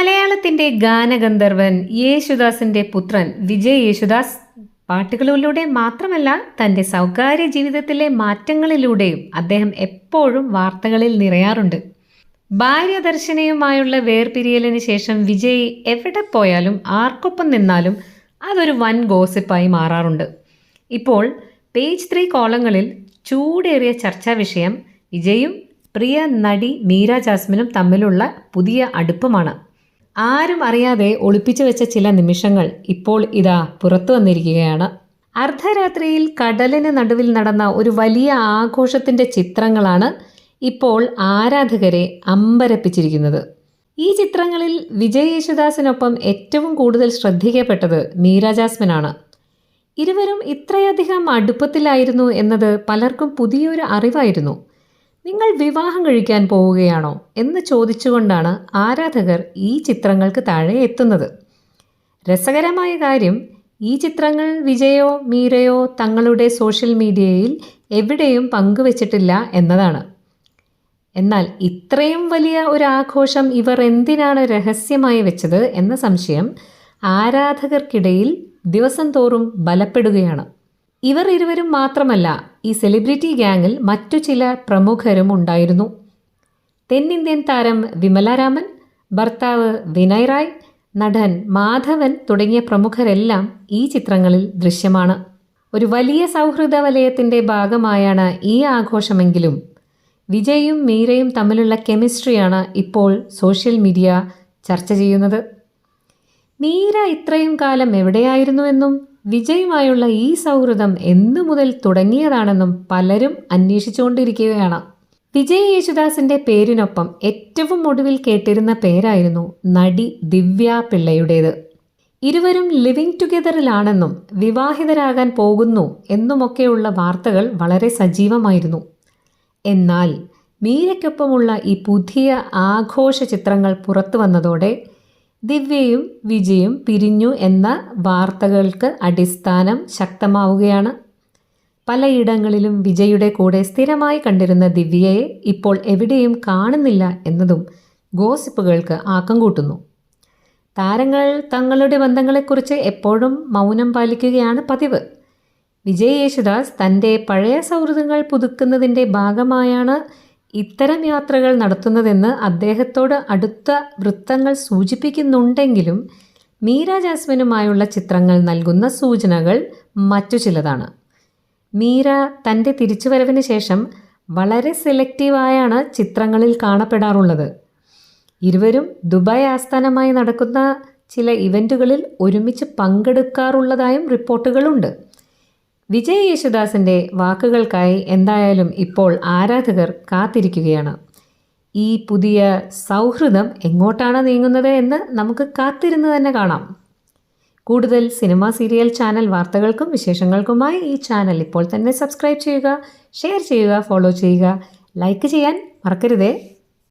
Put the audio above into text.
മലയാളത്തിന്റെ ഗാനഗന്ധർവൻ യേശുദാസിന്റെ പുത്രൻ വിജയ് യേശുദാസ് പാട്ടുകളിലൂടെ മാത്രമല്ല തന്റെ സൗകാര്യ ജീവിതത്തിലെ മാറ്റങ്ങളിലൂടെയും അദ്ദേഹം എപ്പോഴും വാർത്തകളിൽ നിറയാറുണ്ട്. ഭാര്യ ദർശനയുമായുള്ള വേർപിരിയലിന് ശേഷം വിജയ് എവിടെ പോയാലും ആർക്കൊപ്പം നിന്നാലും അതൊരു വൻ ഗോസിപ്പായി മാറാറുണ്ട്. ഇപ്പോൾ പേജ് ത്രീ കോളങ്ങളിൽ ചൂടേറിയ ചർച്ചാ വിഷയം വിജയും പ്രിയ നടി മീര ജാസ്മിനും തമ്മിലുള്ള പുതിയ അടുപ്പമാണ്. ആരും അറിയാതെ ഒളിപ്പിച്ചു വെച്ച ചില നിമിഷങ്ങൾ ഇപ്പോൾ ഇതാ പുറത്തു വന്നിരിക്കുകയാണ്. അർദ്ധരാത്രിയിൽ കടലിന് നടുവിൽ നടന്ന ഒരു വലിയ ആഘോഷത്തിന്റെ ചിത്രങ്ങളാണ് ഇപ്പോൾ ആരാധകരെ അമ്പരപ്പിച്ചിരിക്കുന്നത്. ഈ ചിത്രങ്ങളിൽ വിജയ് യേശുദാസിനൊപ്പം ഏറ്റവും കൂടുതൽ ശ്രദ്ധിക്കപ്പെട്ടത് മീര ജാസ്മിനാണ്. ഇരുവരും ഇത്രയധികം അടുപ്പത്തിലായിരുന്നു എന്നത് പലർക്കും പുതിയൊരു അറിവായിരുന്നു. നിങ്ങൾ വിവാഹം കഴിക്കാൻ പോവുകയാണോ എന്ന് ചോദിച്ചുകൊണ്ടാണ് ആരാധകർ ഈ ചിത്രങ്ങൾക്ക് താഴെ എത്തുന്നത്. രസകരമായ കാര്യം ഈ ചിത്രങ്ങൾ വിജയോ മീരയോ തങ്ങളുടെ സോഷ്യൽ മീഡിയയിൽ എവിടെയും പങ്കുവച്ചിട്ടില്ല എന്നതാണ്. എന്നാൽ ഇത്രയും വലിയ ഒരു ആഘോഷം ഇവർ എന്തിനാണ് രഹസ്യമായി വെച്ചത് എന്ന സംശയം ആരാധകർക്കിടയിൽ ദിവസം തോറും ബലപ്പെടുകയാണ്. ഇവർ ഇരുവരും മാത്രമല്ല ഈ സെലിബ്രിറ്റി ഗ്യാങ്ങിൽ മറ്റു ചില പ്രമുഖരും ഉണ്ടായിരുന്നു. തെന്നിന്ത്യൻ താരം വിമലാരാമൻ ഭർത്താവ് വിനയ് റായ് നടൻ മാധവൻ തുടങ്ങിയ പ്രമുഖരെല്ലാം ഈ ചിത്രങ്ങളിൽ ദൃശ്യമാണ്. ഒരു വലിയ സൗഹൃദ വലയത്തിന്റെ ഭാഗമായാണ് ഈ ആഘോഷമെങ്കിലും. വിജയും മീരയും തമ്മിലുള്ള കെമിസ്ട്രിയാണ് ഇപ്പോൾ സോഷ്യൽ മീഡിയ ചർച്ച ചെയ്യുന്നത്. മീര ഇത്രയും കാലം എവിടെയായിരുന്നുവെന്നും വിജയുമായുള്ള ഈ സൗഹൃദം എന്നു മുതൽ തുടങ്ങിയതാണെന്നും പലരും അന്വേഷിച്ചുകൊണ്ടിരിക്കുകയാണ്. വിജയ് യേശുദാസിന്റെ പേരിനൊപ്പം ഏറ്റവും ഒടുവിൽ കേട്ടിരുന്ന പേരായിരുന്നു നടി ദിവ്യ പിള്ളയുടേത്. ഇരുവരും ലിവിംഗ് ടുഗെദറിലാണെന്നും വിവാഹിതരാകാൻ പോകുന്നു എന്നുമൊക്കെയുള്ള വാർത്തകൾ വളരെ സജീവമായിരുന്നു. എന്നാൽ മീരയ്ക്കൊപ്പമുള്ള ഈ പുതിയ ആഘോഷ ചിത്രങ്ങൾ പുറത്തു വന്നതോടെ ദിവ്യയും വിജയും പിരിഞ്ഞു എന്ന വാർത്തകൾക്ക് അടിസ്ഥാനം ശക്തമാവുകയാണ്. പലയിടങ്ങളിലും വിജയുടെ കൂടെ സ്ഥിരമായി കണ്ടിരുന്ന ദിവ്യയെ ഇപ്പോൾ എവിടെയും കാണുന്നില്ല എന്നതും ഗോസിപ്പുകൾക്ക് ആക്കം കൂട്ടുന്നു. താരങ്ങൾ തങ്ങളുടെ ബന്ധങ്ങളെക്കുറിച്ച് എപ്പോഴും മൗനം പാലിക്കുകയാണ് പതിവ്. വിജയ് യേശുദാസ് തന്റെ പഴയ സൗഹൃദങ്ങൾ പുതുക്കുന്നതിന്റെ ഭാഗമായാണ് ഇത്തരം യാത്രകൾ നടത്തുന്നതെന്ന് അദ്ദേഹത്തോട് അടുത്ത വൃത്തങ്ങൾ സൂചിപ്പിക്കുന്നുണ്ടെങ്കിലും മീര ജാസ്മിനുമായുള്ള ചിത്രങ്ങൾ നൽകുന്ന സൂചനകൾ മറ്റു ചിലതാണ്. മീര തന്റെ തിരിച്ചുവരവിന് ശേഷം വളരെ സെലക്റ്റീവായാണ് ചിത്രങ്ങളിൽ കാണപ്പെടാറുള്ളത്. ഇരുവരും ദുബായ് ആസ്ഥാനമായി നടക്കുന്ന ചില ഇവന്റുകളിൽ ഒരുമിച്ച് പങ്കെടുക്കാറുള്ളതായും റിപ്പോർട്ടുകളുണ്ട്. വിജയ് യേശുദാസിന്റെ വാക്കുകൾക്കായി എന്തായാലും ഇപ്പോൾ ആരാധകർ കാത്തിരിക്കുകയാണ്. ഈ പുതിയ സൗഹൃദം എങ്ങോട്ടാണ് നീങ്ങുന്നത് എന്ന് നമുക്ക് കാത്തിരുന്ന് തന്നെ കാണാം. കൂടുതൽ സിനിമ സീരിയൽ ചാനൽ വാർത്തകൾക്കും വിശേഷങ്ങൾക്കുമായി ഈ ചാനൽ ഇപ്പോൾ തന്നെ സബ്സ്ക്രൈബ് ചെയ്യുക ഷെയർ ചെയ്യുക ഫോളോ ചെയ്യുക ലൈക്ക് ചെയ്യാൻ മറക്കരുതേ.